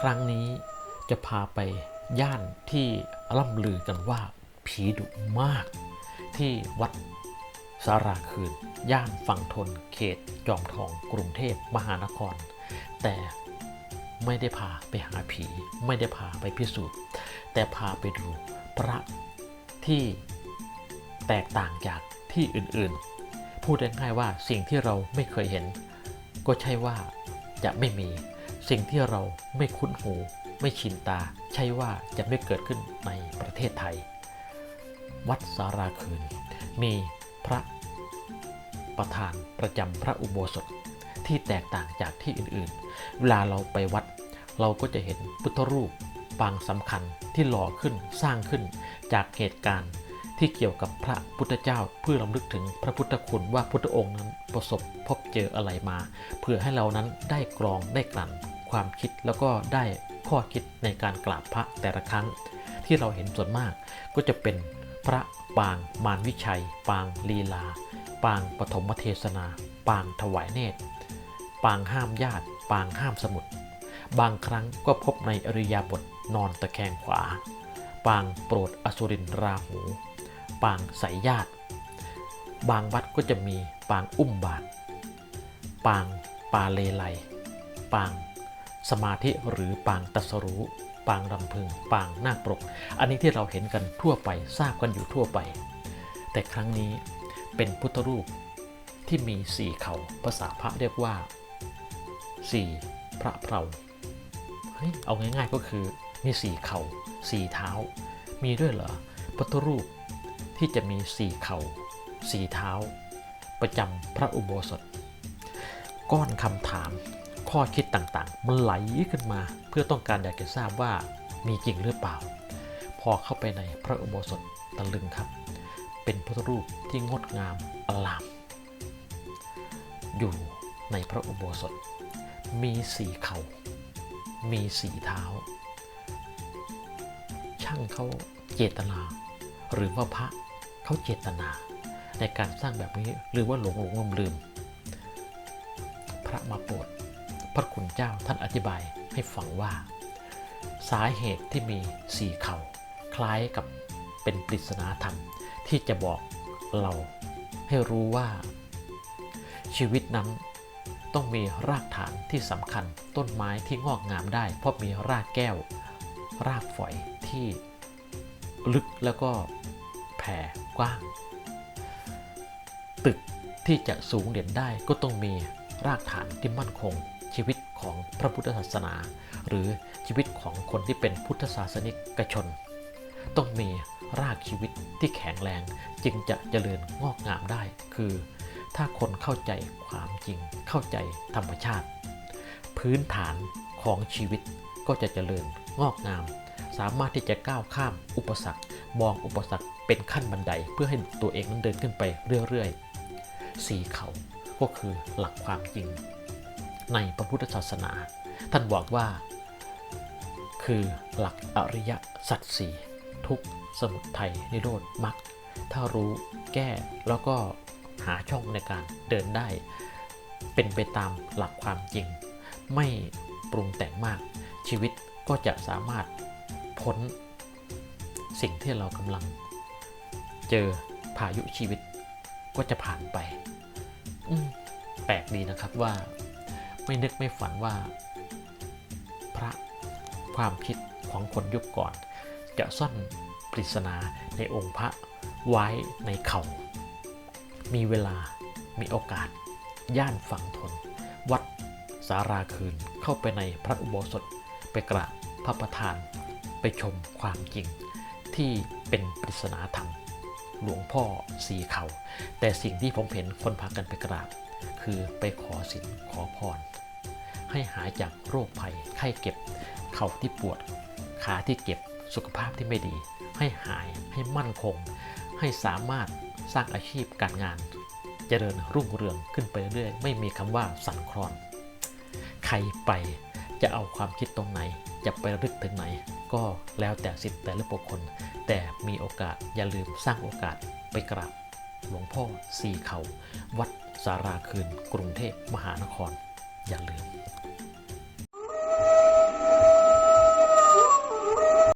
ครั้งนี้จะพาไปย่านที่ล่ำลือกันว่าผีดุมาก ที่วัดสาราคืน ย่านฝั่งทนเขตจอมทองกรุงเทพมหานคร แต่ไม่ได้พาไปหาผี ไม่ได้พาไปพิสูจน์ แต่พาไปดูพระที่แตกต่างจากที่อื่นๆ พูดง่ายๆว่าสิ่งที่เราไม่เคยเห็น ก็ใช่ว่าจะไม่มี สิ่งที่เราไม่คุ้นหู ไม่ชินตา ใช่ว่าจะไม่เกิดขึ้นในประเทศไทย วัดสาราคืน มีพระประธานประจำพระอุโบสถที่แตกต่างจากที่อื่นๆ เวลาเราไปวัด เราก็จะเห็นพุทธรูปปางสำคัญที่หล่อขึ้นสร้างขึ้นจากเหตุการณ์ที่เกี่ยวกับพระพุทธเจ้าเพื่อรำลึกถึงพระพุทธคุณว่าพุทธองค์นั้นประสบพบเจออะไรมา เพื่อให้เรานั้นได้กรองได้กลั่น ความคิดแล้วก็ได้ข้อคิดในการกราบพระแต่ละครั้ง ที่เราเห็นส่วนมากก็จะเป็นพระปางมารวิชัย ปางลีลา ปางปฐมเทศนา ปางถวายเนตร ปางห้ามญาติ ปางห้ามสมุดบางครั้งก็พบในอริยาบทนอนตะแคงขวา ปางโปรดอสุรินราหู ปางใสญาติ บางวัดก็จะมีปางอุ้มบาท ปางปาเลไล ปาง สมาธิหรือปางตัสรู้ปางรำพึง ปางนาคปรก อันนี้ที่เราเห็นกันทั่วไปทราบกันอยู่ทั่วไป แต่ครั้งนี้เป็นพุทธรูปที่มีสี่เขาภาษาพระเรียกว่าสี่พระเพราเฮ้ยเอาง่ายๆก็คือมีสี่เขาสี่เท้า มีด้วยเหรอพุทธรูปที่จะมีสี่เขาสี่เท้า ประจำพระอุโบสถ ก้อนคำถาม ข้อคิดต่างๆ มันไหลขึ้นมา เพื่อต้องการอยากจะทราบว่ามีจริงหรือเปล่า พอเข้าไปในพระอุโบสถตะลึงครับ เป็นพุทธรูปที่งดงามอลาม อยู่ในพระอุโบสถ มีสี่เขา มีสี่เท้า ช่างเขาเจตนา หรือว่าพระเขาเจตนา ในการสร้างแบบนี้หรือว่าหลงหลงลืมลืมพระมาโปรด พระคุณเจ้าท่านอธิบายให้ฟังว่า สาเหตุที่มีสี่เขา คล้ายกับเป็นปริศนาธรรมที่จะบอกเราให้รู้ว่า ชีวิตนั้นต้องมีรากฐานที่สำคัญต้นไม้ที่งอกงามได้ เพราะมีรากแก้ว รากฝอยที่ลึกแล้วก็แผ่กว้าง ตึกที่จะสูงเด่นได้ก็ต้องมีรากฐานที่มั่นคง ชีวิตของพระพุทธศาสนา หรือชีวิตของคนที่เป็นพุทธศาสนิกชน ต้องมีรากชีวิตที่แข็งแรงจึงจะเจริญงอกงามได้ คือ ถ้าคนเข้าใจความจริงเข้าใจธรรมชาติ พื้นฐานของชีวิตก็จะเจริญงอกงาม สามารถที่จะก้าวข้ามอุปสรรค มองอุปสรรคเป็นขั้นบันไดเพื่อให้ตัวเองนั้นเดินขึ้นไปเรื่อยๆสี่เขาก็คือหลักความจริง ในพระพุทธศาสนา ท่านบอกว่า คือหลักอริยสัจสี่ทุกสมุทัยนิโรธมรรคถ้ารู้แก้แล้วก็หาช่องในการเดินได้ เป็นไปตามหลักความจริง ไม่ปรุงแต่งมาก ชีวิตก็จะสามารถพ้นสิ่งที่เรากำลัง เจอพายุชีวิตก็จะผ่านไป แปลกดีนะครับว่า ไม่นึกไม่ฝันว่า พระความคิดของคนยุคก่อน จะซ่อนปริศนาในองค์พระไว้ในเขามีเวลามีโอกาส ย่านฝั่งทน วัดสาราคืนเข้าไปในพระอุโบสถ ไปกราบพระประธาน ไปชมความจริง ที่เป็นปริศนาธรรม หลวงพ่อสีเขา แต่สิ่งที่ผมเห็นคนพากันไปกราบ คือไปขอสินขอพร ให้หายจากโรคภัย ไข้เก็บ เข่าที่ปวด ขาที่เก็บ สุขภาพที่ไม่ดี ให้หาย ให้มั่นคง ให้สามารถสร้างอาชีพการงาน เจริญรุ่งเรืองขึ้นไปเรื่อยๆไม่มีคำว่าสั่นคลอน ใครไปจะเอาความคิดตรงไหน จะไปรึกถึงไหน ก็แล้วแต่สิทธิ์แต่ละบุคคล แต่มีโอกาสอย่าลืมสร้างโอกาสไปกราบหลวงพ่อสีเขา วัดสาราคืน กรุงเทพมหานคร อย่าลืม